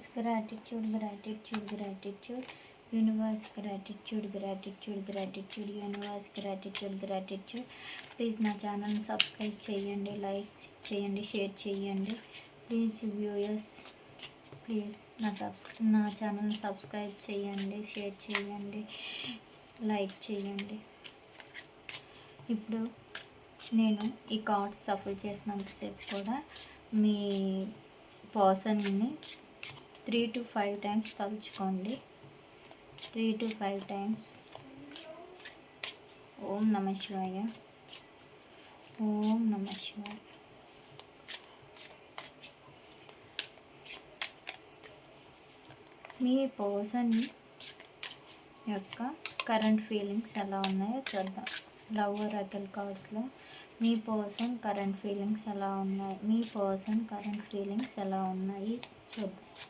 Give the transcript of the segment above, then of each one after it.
Universe gratitude gratitude gratitude universe gratitude gratitude gratitude universe gratitude gratitude please నా ఛానల్ని subscribe చేయండి like చేయండి share చేయండి. ప్లీజ్ వ్యూయర్స్ ప్లీజ్ నా సబ్స్ నా ఛానల్ని సబ్స్క్రైబ్ చేయండి షేర్ చేయండి లైక్ చేయండి. ఇప్పుడు నేను ఈ కార్డ్స్ సఫర్ చేసినంతసేపు కూడా మీ పర్సన్ని త్రీ టు ఫైవ్ టైమ్స్ తలుచుకోండి. Three two five times. ఓం నమ శివాయ. ఓం నమ శివాయ. మీ పర్సన్ యొక్క కరెంట్ ఫీలింగ్స్ ఎలా ఉన్నాయో చూద్దాం. లవ్ రకల్ కార్డ్స్లో మీ పర్సన్ కరెంట్ ఫీలింగ్స్ ఎలా ఉన్నాయి? మీ పర్సన్ కరెంట్ ఫీలింగ్స్ ఎలా ఉన్నాయి? చూద్దాం.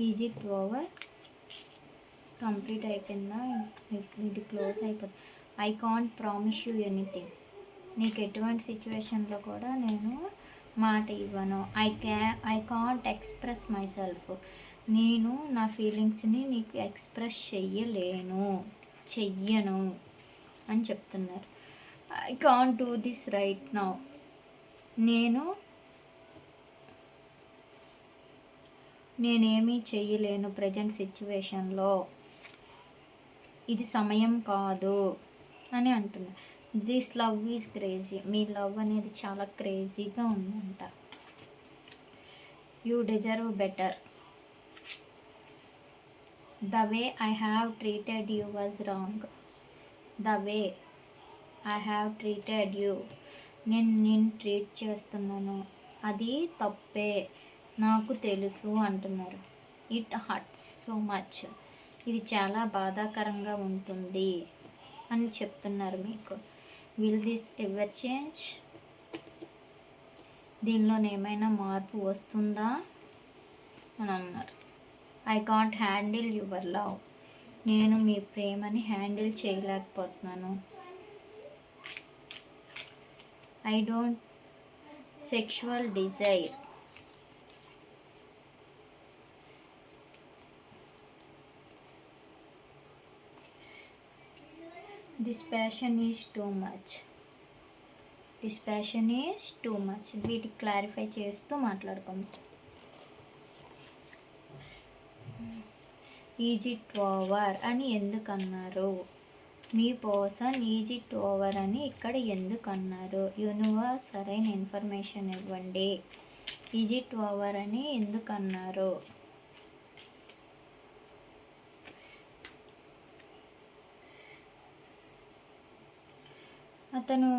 Is it over complete అయిపోయిందా? ఇది క్లోజ్ అయిపోతుంది I can't promise you anything. నీకు ఎటువంటి సిచ్యువేషన్లో కూడా నేను మాట ఇవ్వను. I can I can't express myself నేను నా ఫీలింగ్స్ని నీకు ఎక్స్ప్రెస్ చెయ్యలేను. చెయ్యను అని చెప్తున్నారు. I can't do this right now. నేను నేనేమీ చెయ్యలేను ప్రజెంట్ సిచ్యువేషన్లో. ఇది సమయం కాదు అని అంటున్నా దిస్ లవ్ ఈజ్ క్రేజీ. మీ లవ్ అనేది చాలా క్రేజీగా ఉందంట. You deserve better. The way I have treated you was wrong. The way I have treated you. నేను నేను ట్రీట్ చేస్తున్నాను. అది తప్పే. నాకు తెలుసు అంటున్నారు. It hurts so much. ఇది చాలా బాధాకరంగా ఉంటుంది అని చెప్తున్నారు మీకు. విల్ దిస్ ఎవర్ చేంజ్ దీనిలో ఏమైనా మార్పు వస్తుందా? అని అన్నారు. I can't handle your love నేను మీ ప్రేమని హ్యాండిల్ చేయలేకపోతున్నాను. I don't sexual desire this passion is too much this passion is too much వీటికి క్లారిఫై చేస్తూ మాట్లాడుకుందాం. ఈజిట్ ఓవర్ అని ఎందుకు అన్నారు? మీ పర్సన్ ఈజిట్ ఓవర్ అని ఇక్కడ ఎందుకు అన్నారు? యూనివర్స్ సరైన ఇన్ఫర్మేషన్ ఇవ్వండి. ఈజిట్ ఓవర్ అని ఎందుకు అన్నారు? అతను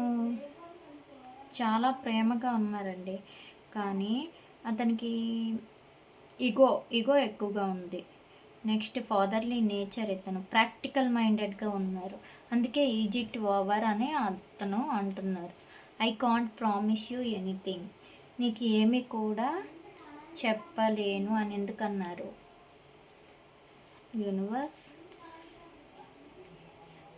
చాలా ప్రేమగా ఉన్నారండి. కానీ అతనికి ఇగో ఇగో ఎక్కువగా ఉంది. నెక్స్ట్ ఫాదర్లీ నేచర్ ఇతను ప్రాక్టికల్ మైండెడ్గా ఉన్నారు. అందుకే ఈజిట్ ఓవర్ అని అతను అంటున్నారు. I can't promise you anything. నీకు ఏమి కూడా చెప్పలేను అని ఎందుకన్నారు? యూనివర్స్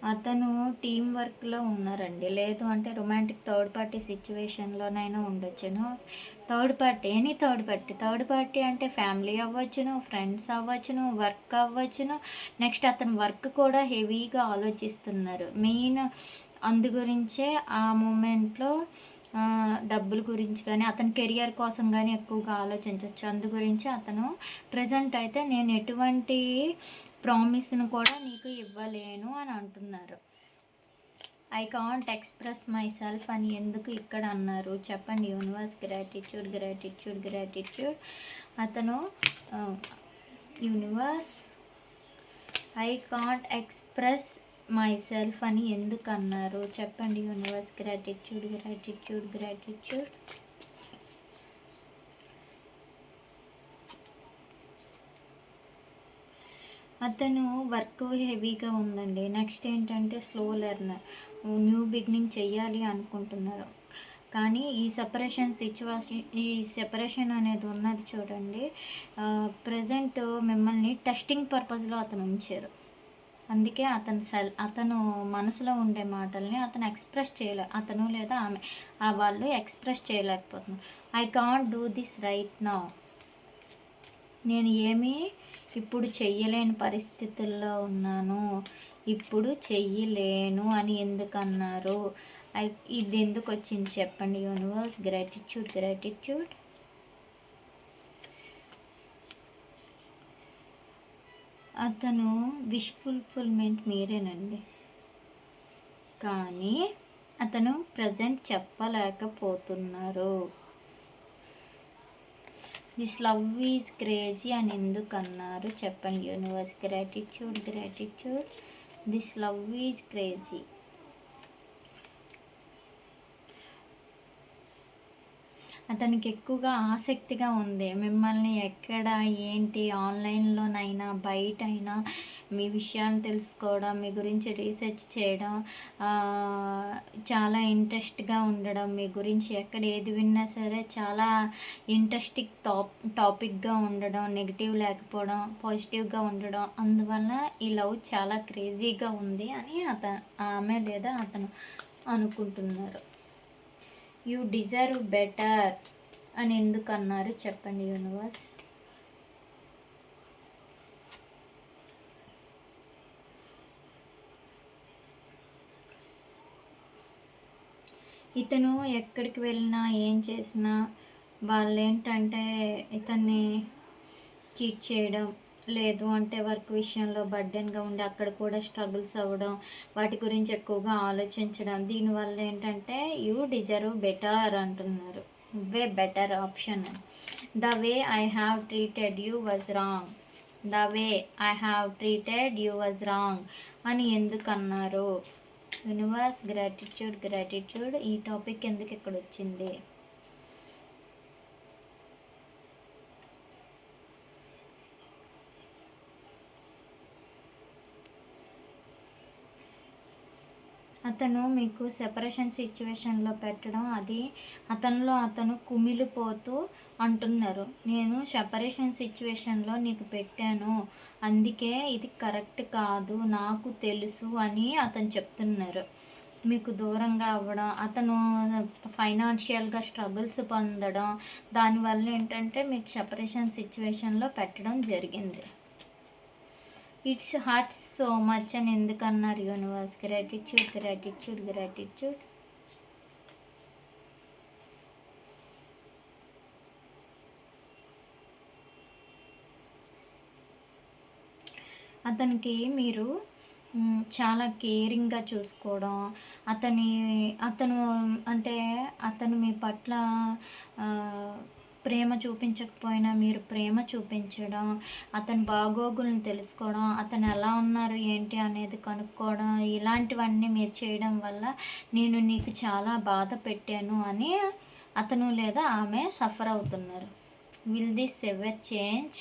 అతను టీం వర్క్లో ఉన్నారండి. లేదు అంటే రొమాంటిక్ థర్డ్ పార్టీ సిచ్యువేషన్లోనైనా ఉండొచ్చును. Third party any third party. Third party అంటే ఫ్యామిలీ అవ్వచ్చును ఫ్రెండ్స్ అవ్వచ్చును వర్క్ అవ్వచ్చును. నెక్స్ట్ అతను వర్క్ కూడా హెవీగా ఆలోచిస్తున్నారు. మెయిన్ అందు గురించే ఆ మూమెంట్లో డబ్బుల గురించి కానీ అతని కెరియర్ కోసం కానీ ఎక్కువగా ఆలోచించవచ్చు అందు గురించి అతను ప్రజెంట్ అయితే నేను ఎటువంటి ప్రామిస్ను కూడా నీకు ఇవ్వలేను అని అంటున్నారు. I can't express myself అని ఎందుకు ఇక్కడ అన్నారు? చెప్పండి యూనివర్స్ గ్రాటిట్యూడ్ గ్రాటిట్యూడ్ గ్రాటిట్యూడ్ అతను universe I can't express myself అని ఎందుకు అన్నారు? చెప్పండి యూనివర్స్ గ్రాటిట్యూడ్ గ్రాటిట్యూడ్ గ్రాటిట్యూడ్ అతను వర్క్ హెవీగా ఉందండి. నెక్స్ట్ ఏంటంటే స్లో లెర్నర్. న్యూ బిగినింగ్ చెయ్యాలి అనుకుంటున్నారు. కానీ ఈ సెపరేషన్ సిచ్యువేషన్ ఈ సెపరేషన్ అనేది ఉన్నది చూడండి. ప్రజెంట్ మిమ్మల్ని టెస్టింగ్ పర్పస్లో అతను ఉంచారు. అందుకే అతను సెల్ అతను మనసులో ఉండే మాటల్ని అతను ఎక్స్ప్రెస్ చేయలే అతను లేదా ఆమె. ఆ వాళ్ళు ఎక్స్ప్రెస్ చేయలేకపోతున్నారు. I can't do this right now. నేను ఏమీ ఇప్పుడు చెయ్యలేని పరిస్థితుల్లో ఉన్నాను. ఇప్పుడు చెయ్యలేను అని ఎందుకన్నారు? ఇది ఎందుకు వచ్చింది చెప్పండి. Universe gratitude gratitude. అతను విష్ ఫుల్ఫిల్మెంట్ మీరేనండి. కానీ అతను ప్రజెంట్ చెప్పలేకపోతున్నారు. దిస్ లవ్ ఈజ్ క్రేజీ అని ఎందుకు అన్నారు? చెప్పండి. Universe gratitude gratitude this love is crazy అతనికి ఎక్కువగా ఆసక్తిగా ఉంది. మిమ్మల్ని ఎక్కడ ఏంటి ఆన్లైన్లోనైనా బయట అయినా మీ విషయాలు తెలుసుకోవడం మీ గురించి రీసెర్చ్ చేయడం చాలా ఇంట్రెస్ట్గా ఉండడం మీ గురించి ఎక్కడ ఏది విన్నా సరే చాలా ఇంట్రెస్టింగ్ టాప్ టాపిక్గా ఉండడం నెగిటివ్ లేకపోవడం పాజిటివ్గా ఉండడం అందువల్ల ఈ లవ్ చాలా క్రేజీగా ఉంది అని అతను ఆమె లేదా అతను అనుకుంటున్నారు. యూ డిజర్వ్ బెటర్ అని ఎందుకు అన్నారు చెప్పండి యూనివర్స్? ఇతను ఎక్కడికి వెళ్ళినా ఏం చేసినా వాళ్ళు ఏంటంటే ఇతన్ని చీట్ చేయడం లేదు అంటే వర్క్ విషయంలో బర్డెన్గా ఉండి అక్కడ కూడా స్ట్రగుల్స్ అవ్వడం వాటి గురించి ఎక్కువగా ఆలోచించడం దీనివల్ల ఏంటంటే యూ డిజర్వ్ బెటర్ అంటున్నారు. Way better option. The way I have treated you was wrong. The way I have treated you was wrong అని ఎందుకన్నారు? యూనివర్స్ గ్రాటిట్యూడ్ గ్రాటిట్యూడ్ ఈ టాపిక్ ఎందుకు ఇక్కడ వచ్చింది అతను మీకు సెపరేషన్ సిచ్యువేషన్లో పెట్టడం అది అతనిలో అతను కుమిలిపోతూ అంటున్నారు. నేను సెపరేషన్ సిచ్యువేషన్లో నీకు పెట్టాను. అందుకే ఇది కరెక్ట్ కాదు నాకు తెలుసు అని అతను చెప్తున్నారు. మీకు దూరంగా అవ్వడం అతను ఫైనాన్షియల్గా స్ట్రగుల్స్ పొందడం దానివల్ల ఏంటంటే మీకు సెపరేషన్ సిచ్యువేషన్లో పెట్టడం జరిగింది. ఇట్స్ హార్ట్ సో మచ్ అని ఎందుకన్నారు యూనివర్స్ గ్రాటిట్యూడ్ గ్రాటిట్యూడ్ గ్రాటిట్యూడ్ అతనికి మీరు చాలా కేరింగ్గా చూసుకోవడం అతని అతను అంటే అతను మీ పట్ల ప్రేమ చూపించకపోయినా మీరు ప్రేమ చూపించడం అతని బాగోగులను తెలుసుకోవడం అతను ఎలా ఉన్నారు ఏంటి అనేది కనుక్కోవడం ఇలాంటివన్నీ మీరు చేయడం వల్ల నేను నీకు చాలా బాధ పెట్టాను అని అతను లేదా ఆమె సఫర్ అవుతున్నారు. Will this ever change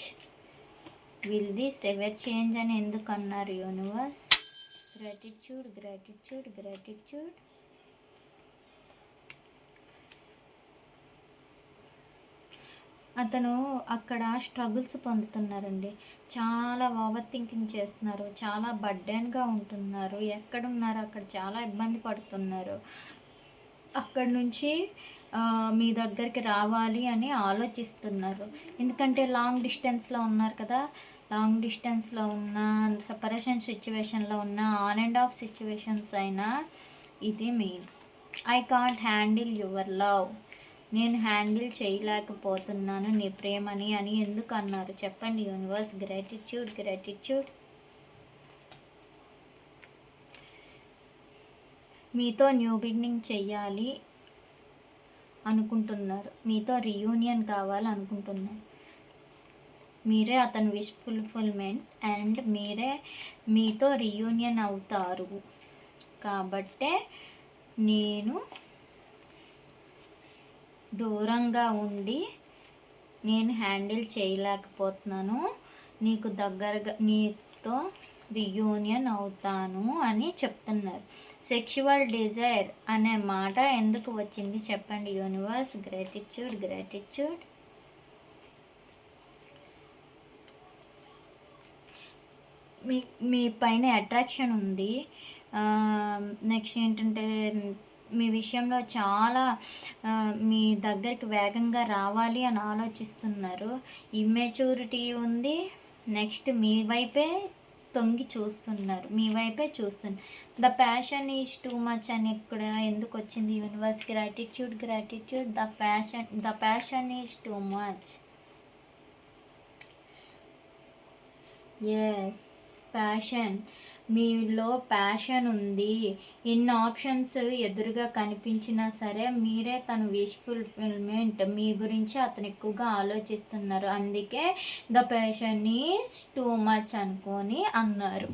will this ever change అని ఎందుకు అన్నారు యూనివర్స్? గ్రాటిట్యూడ్ గ్రాటిట్యూడ్ గ్రాటిట్యూడ్ అతను అక్కడ స్ట్రగుల్స్ పొందుతున్నారండి. చాలా ఓవర్ థింకింగ్ చేస్తున్నారు. చాలా బర్డెన్గా ఉంటున్నారు. ఎక్కడున్నారు? అక్కడ చాలా ఇబ్బంది పడుతున్నారు. అక్కడి నుంచి మీ దగ్గరికి రావాలి అని ఆలోచిస్తున్నారు. ఎందుకంటే లాంగ్ డిస్టెన్స్లో ఉన్నారు కదా. లాంగ్ డిస్టెన్స్లో ఉన్న సపరేషన్ సిచ్యువేషన్లో ఉన్న ఆన్ అండ్ ఆఫ్ సిచ్యువేషన్స్ అయినా ఇది main I can't handle your love నేను హ్యాండిల్ చేయలేకపోతున్నాను నీ ప్రేమని అని ఎందుకు అన్నారు? చెప్పండి యూనివర్స్. Gratitude gratitude. మీతో న్యూ బిగినింగ్ చెయ్యాలి అనుకుంటున్నారు. మీతో రీయూనియన్ కావాలి అనుకుంటున్నారు. మీరే అతని విష్ ఫుల్ఫిల్మెంట్ అండ్ మీరే మీతో రీయూనియన్ అవుతారు కాబట్టే నేను దూరంగా ఉండి నేను హ్యాండిల్ చేయలేకపోతున్నాను. నీకు దగ్గరగా నీతో రియూనియన్ అవుతాను అని చెప్తున్నారు. సెక్షువల్ డిజైర్ అనే మాట ఎందుకు వచ్చింది చెప్పండి. యూనివర్స్ గ్రాటిట్యూడ్ గ్రాటిట్యూడ్ మీ మీ పైన అట్రాక్షన్ ఉంది. నెక్స్ట్ ఏంటంటే మీ విషయంలో చాలా మీ దగ్గరికి వేగంగా రావాలి అని ఆలోచిస్తున్నారు. ఇమ్మెచ్యూరిటీ ఉంది. నెక్స్ట్ మీ వైపే తొంగి చూస్తున్నారు. మీ వైపే చూస్తున్నారు. The passion is too much అని ఇక్కడ ఎందుకు వచ్చింది? Universe gratitude gratitude. The passion the passion is too much. Yes passion. మీలో ప్యాషన్ ఉంది. ఇన్ని ఆప్షన్స్ ఎదురుగా కనిపించినా సరే మీరే తన విష్ ఫుల్ఫిల్మెంట్ మీ గురించి అతను ఎక్కువగా ఆలోచిస్తున్నారు. అందుకే the passion is too much అనుకొని అన్నారు.